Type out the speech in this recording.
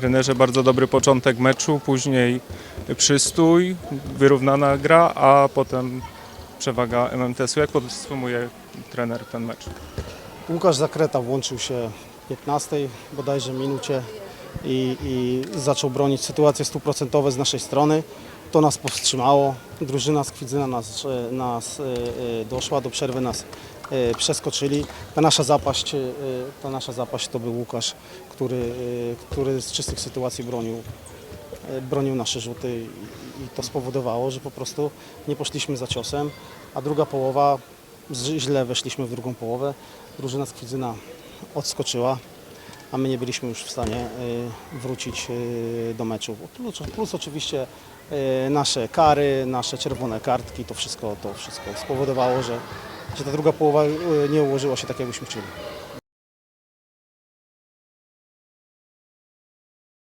trenerze bardzo dobry początek meczu, później przystój, wyrównana gra, a potem przewaga MMTS-u. Jak podsumuje trener ten mecz? Łukasz Zakreta włączył się w 15 bodajże minucie i, i zaczął bronić sytuacje stuprocentowe z naszej strony. To nas powstrzymało. Drużyna z Kwidzyna nas, e, nas e, e, doszła do przerwy, nas przeskoczyli. Ta nasza zapaść, ta nasza zapaść to był Łukasz, który, który z czystych sytuacji bronił, bronił nasze rzuty i, to spowodowało, że po prostu nie poszliśmy za ciosem, a druga połowa źle weszliśmy w drugą połowę. Drużyna z Kwidzyna odskoczyła, a my nie byliśmy już w stanie y, wrócić y, do meczu. Plus, plus oczywiście y, nasze kary, nasze czerwone kartki, to wszystko, to wszystko spowodowało, że, że ta druga połowa nie ułożyła się tak, jakbyśmy chcieli.